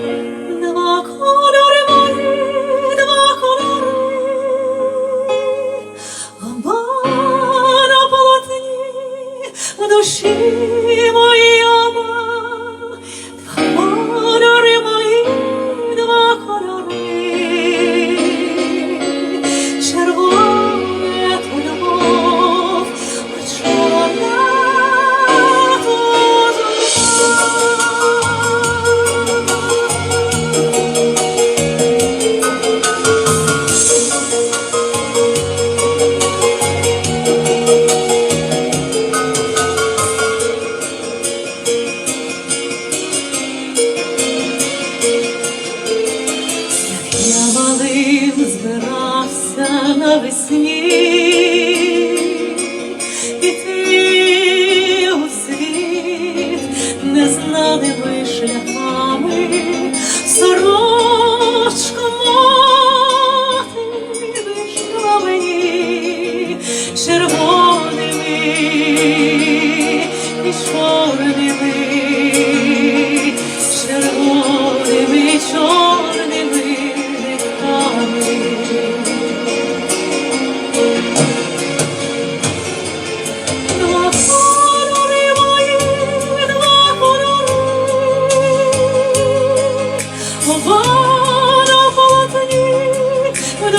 Два кольори два кольори, лампа на полотні душі. seni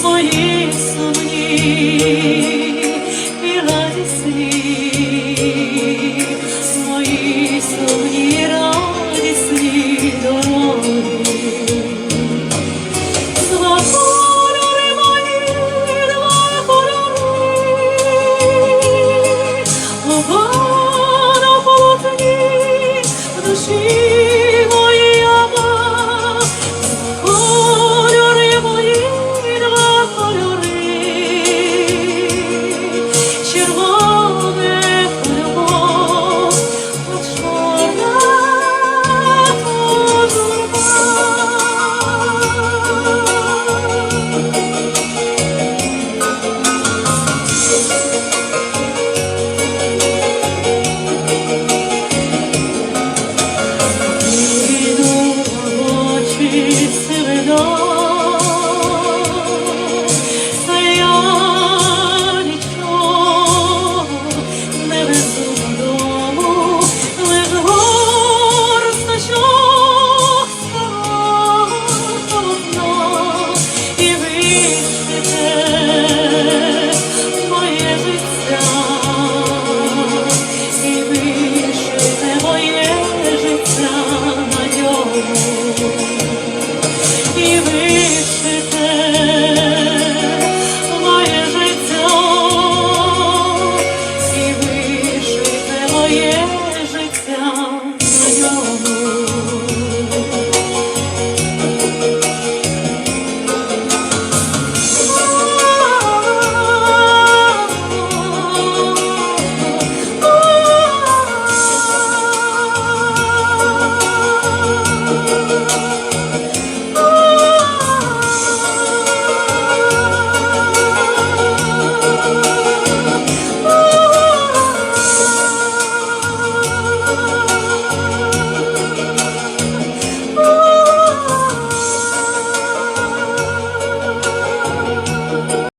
свої сумні.